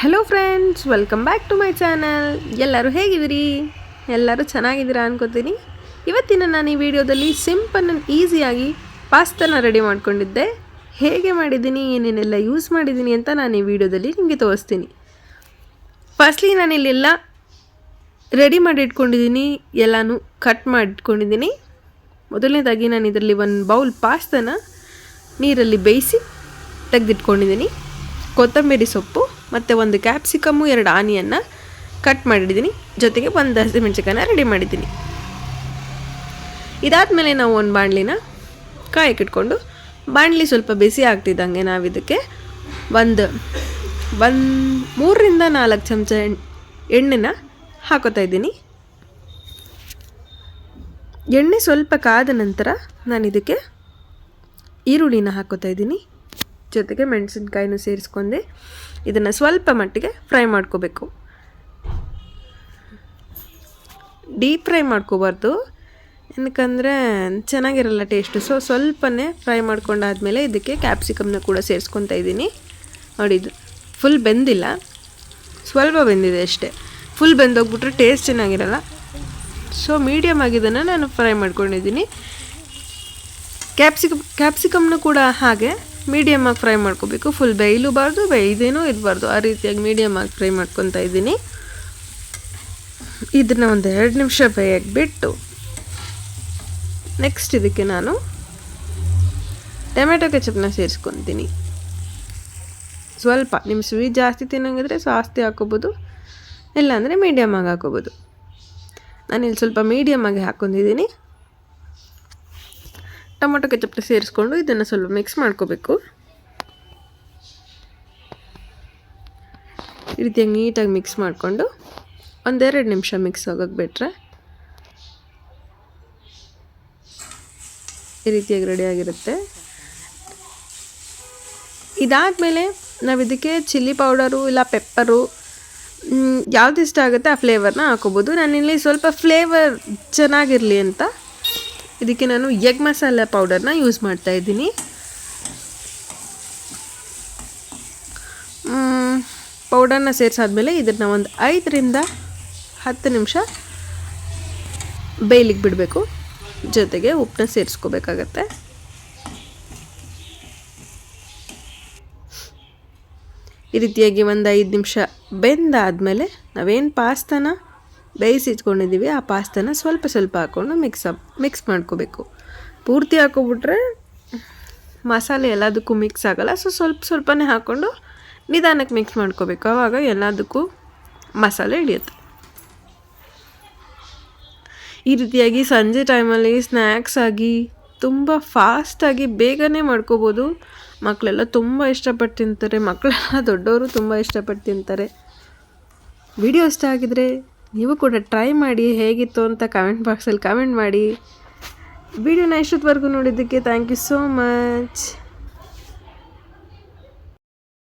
Hello friends welcome back to my channel ಎಲ್ಲರೂ ಹೇಗಿದ್ದೀರಿ? ಎಲ್ಲರೂ ಚೆನ್ನಾಗಿದ್ದೀರಾ ಅನ್ಕೋತೀನಿ. ಇವತ್ತಿನ ನಾನು ಈ ವಿಡಿಯೋದಲ್ಲಿ ಸಿಂಪಲ್ ಆ್ಯಂಡ್ ಈಸಿಯಾಗಿ ಪಾಸ್ತನ ರೆಡಿ ಮಾಡ್ಕೊಂಡಿದ್ದೆ. ಹೇಗೆ ಮಾಡಿದ್ದೀನಿ, ಏನೇನೆಲ್ಲ ಯೂಸ್ ಮಾಡಿದ್ದೀನಿ ಅಂತ ನಾನು ಈ ವಿಡಿಯೋದಲ್ಲಿ ನಿಮಗೆ ತೋರಿಸ್ತೀನಿ. ಫಸ್ಟ್ಲಿ ನಾನು ಇಲ್ಲೆಲ್ಲ ರೆಡಿ ಮಾಡಿ ಇಟ್ಕೊಂಡಿದ್ದೀನಿ ಎಲ್ಲನೂ ಕಟ್ ಮಾಡಿ ಇಟ್ಕೊಂಡಿದ್ದೀನಿ ಮೊದಲನೇದಾಗಿ ನಾನು ಇದರಲ್ಲಿ ಒಂದು ಬೌಲ್ ಪಾಸ್ತಾನ ನೀರಲ್ಲಿ ಬೇಯಿಸಿ ತೆಗೆದಿಟ್ಕೊಂಡಿದ್ದೀನಿ. ಕೊತ್ತಂಬರಿ ಸೊಪ್ಪು. ಮತ್ತು ಒಂದು ಕ್ಯಾಪ್ಸಿಕಮ್ಮು ಎರಡು ಆನಿಯನ್ನ ಕಟ್ ಮಾಡಿದ್ದೀನಿ. ಜೊತೆಗೆ ಒಂದು ಹಸಿಮೆಣ್ಸಿಕಾಯನ್ನ ರೆಡಿ ಮಾಡಿದ್ದೀನಿ. ಇದಾದಮೇಲೆ ನಾವು ಒಂದು ಬಾಣಲಿನ ಕಾಯಕ್ಕಿಟ್ಕೊಂಡು ಬಾಣಲಿ ಸ್ವಲ್ಪ ಬಿಸಿ ಆಗ್ತಿದ್ದಂಗೆ ನಾವು ಇದಕ್ಕೆ ಒಂದು ಒಂದು ಮೂರರಿಂದ ನಾಲ್ಕು ಚಮಚ ಎಣ್- ಎಣ್ಣೆನ ಹಾಕೋತಾ ಇದ್ದೀನಿ. ಎಣ್ಣೆ ಸ್ವಲ್ಪ ಕಾದ ನಂತರ ನಾನು ಇದಕ್ಕೆ ಈರುಳ್ಳಿನ ಹಾಕೋತಾ ಇದ್ದೀನಿ. ಜೊತೆಗೆ ಮೆಣಸಿನ್ಕಾಯಿನೂ ಸೇರಿಸ್ಕೊಂಡೆ. ಇದನ್ನು ಸ್ವಲ್ಪ ಮಟ್ಟಿಗೆ ಫ್ರೈ ಮಾಡ್ಕೋಬೇಕು. ಡೀಪ್ ಫ್ರೈ ಮಾಡ್ಕೋಬಾರ್ದು. ಏನಕ್ಕಂದರೆ ಚೆನ್ನಾಗಿರಲ್ಲ ಟೇಸ್ಟು ಸೊ ಸ್ವಲ್ಪನೇ ಫ್ರೈ ಮಾಡ್ಕೊಂಡಾದ್ಮೇಲೆ ಇದಕ್ಕೆ ಕ್ಯಾಪ್ಸಿಕಮ್ನ ಕೂಡ ಸೇರಿಸ್ಕೊತಾ ಇದ್ದೀನಿ. ನೋಡಿ ಫುಲ್ ಬೆಂದಿಲ್ಲ. ಸ್ವಲ್ಪ ಬೆಂದಿದೆ ಅಷ್ಟೇ. ಫುಲ್ ಬೆಂದೋಗ್ಬಿಟ್ರೆ ಟೇಸ್ಟ್ ಚೆನ್ನಾಗಿರಲ್ಲ. ಸೊ ಮೀಡಿಯಮ್ ಆಗಿದ್ದನ್ನು ನಾನು ಫ್ರೈ ಮಾಡ್ಕೊಂಡಿದ್ದೀನಿ. ಕ್ಯಾಪ್ಸಿಕಮ್ ಕ್ಯಾಪ್ಸಿಕಮ್ನ ಕೂಡ ಹಾಗೆ. ಮೀಡಿಯಮ್ ಆಗಿ ಫ್ರೈ ಮಾಡ್ಕೋಬೇಕು. ಫುಲ್ ಬೇಯಲೂಬಾರ್ದು, ಬೇಯ್ದೇನೂ ಇರಬಾರ್ದು. ಆ ರೀತಿಯಾಗಿ ಮೀಡಿಯಮ್ ಆಗಿ ಫ್ರೈ ಮಾಡ್ಕೊತಾ ಇದ್ದೀನಿ. ಇದನ್ನು ಒಂದು ಎರಡು ನಿಮಿಷ ಬೇಯಕ್ಕೆ ಬಿಟ್ಟು ನೆಕ್ಸ್ಟ್ ಇದಕ್ಕೆ ನಾನು ಟೊಮೆಟೊ ಕೆಚಪ್ನ ಸೇರಿಸ್ಕೊತೀನಿ. ಸ್ವಲ್ಪ ನಿಮ್ಮ ಸ್ವೀಟ್ ಜಾಸ್ತಿ ತಿನ್ನೋಂಗಿದ್ರೆ ಜಾಸ್ತಿ ಹಾಕೋಬೋದು, ಇಲ್ಲಾಂದರೆ ಮೀಡಿಯಮ್ ಆಗಿ ಹಾಕೋಬೋದು. ನಾನಿಲ್ಲಿ ಸ್ವಲ್ಪ ಮೀಡಿಯಮ್ ಆಗಿ ಹಾಕೊಂಡಿದ್ದೀನಿ. ಟೊಮೊಟೊ ಕೆಚಪ್ನ ಸೇರಿಸ್ಕೊಂಡು ಇದನ್ನು ಸ್ವಲ್ಪ ಮಿಕ್ಸ್ ಮಾಡ್ಕೋಬೇಕು. ಈ ರೀತಿಯಾಗಿ ನೀಟಾಗಿ ಮಿಕ್ಸ್ ಮಾಡಿಕೊಂಡು ಒಂದೆರಡು ನಿಮಿಷ ಮಿಕ್ಸ್ ಆಗೋಕ್ಕೆ ಬಿಟ್ಟರೆ ಈ ರೀತಿಯಾಗಿ ರೆಡಿಯಾಗಿರುತ್ತೆ ಇದಾದಮೇಲೆ ನಾವು ಇದಕ್ಕೆ ಚಿಲ್ಲಿ ಪೌಡರು ಇಲ್ಲ ಪೆಪ್ಪರು ಯಾವ್ದು ಇಷ್ಟ ಆಗುತ್ತೆ ಆ ಫ್ಲೇವರ್ನ ಹಾಕೋಬೋದು. ನಾನಿಲ್ಲಿ ಸ್ವಲ್ಪ ಫ್ಲೇವರ್ ಚೆನ್ನಾಗಿರಲಿ ಅಂತ ಇದಕ್ಕೆ ನಾನು ಎಗ್ ಮಸಾಲ ಪೌಡರ್ನ ಯೂಸ್ ಮಾಡ್ತಾ ಇದ್ದೀನಿ. ಪೌಡರ್ನ ಸೇರಿಸಾದ್ಮೇಲೆ ಇದನ್ನು ಒಂದು ಐದರಿಂದ ಹತ್ತು ನಿಮಿಷ ಬೇಯ್ಲಿಕ್ಕೆ ಬಿಡಬೇಕು. ಜೊತೆಗೆ ಉಪ್ಪನ್ನ ಸೇರಿಸ್ಕೋಬೇಕಾಗತ್ತೆ. ಈ ರೀತಿಯಾಗಿ ಒಂದು ಐದು ನಿಮಿಷ ಬೆಂದಾದಮೇಲೆ ನಾವೇನು ಪಾಸ್ತಾನ ಬೇಯಿಸಿ ಇಟ್ಕೊಂಡಿದ್ದೀವಿ ಆ ಪಾಸ್ತಾನ ಸ್ವಲ್ಪ ಸ್ವಲ್ಪ ಹಾಕ್ಕೊಂಡು ಮಿಕ್ಸ್ ಮಿಕ್ಸ್ ಮಾಡ್ಕೋಬೇಕು. ಪೂರ್ತಿ ಹಾಕೋಬಿಟ್ರೆ ಮಸಾಲೆ ಎಲ್ಲದಕ್ಕೂ ಮಿಕ್ಸ್ ಆಗೋಲ್ಲ ಸೊ ಸ್ವಲ್ಪ ಸ್ವಲ್ಪನೇ ಹಾಕ್ಕೊಂಡು ನಿಧಾನಕ್ಕೆ ಮಿಕ್ಸ್ ಮಾಡ್ಕೋಬೇಕು. ಆವಾಗ ಎಲ್ಲದಕ್ಕೂ ಮಸಾಲೆ ಹಿಡಿಯುತ್ತೆ. ಈ ರೀತಿಯಾಗಿ ಸಂಜೆ ಟೈಮಲ್ಲಿ ಸ್ನ್ಯಾಕ್ಸ್ ಆಗಿ, ತುಂಬ ಫಾಸ್ಟಾಗಿ ಬೇಗನೆ ಮಾಡ್ಕೋಬೋದು. ಮಕ್ಕಳೆಲ್ಲ ತುಂಬ ಇಷ್ಟಪಟ್ಟು ತಿಂತಾರೆ ಮಕ್ಕಳೆಲ್ಲ ದೊಡ್ಡವರು ತುಂಬ ಇಷ್ಟಪಟ್ಟು ತಿಂತಾರೆ. ವಿಡಿಯೋ ಇಷ್ಟ ಆಗಿದ್ರೆ ನೀವು ಕೂಡ ಟ್ರೈ ಮಾಡಿ ಹೇಗಿತ್ತು ಅಂತ ಕಮೆಂಟ್ ಬಾಕ್ಸಲ್ಲಿ ಕಮೆಂಟ್ ಮಾಡಿ. ವಿಡಿಯೋನ ಇಷ್ಟೊತ್ತವರೆಗೂ ನೋಡಿದ್ದಕ್ಕೆ ಥ್ಯಾಂಕ್ ಯು ಸೋ ಮಚ್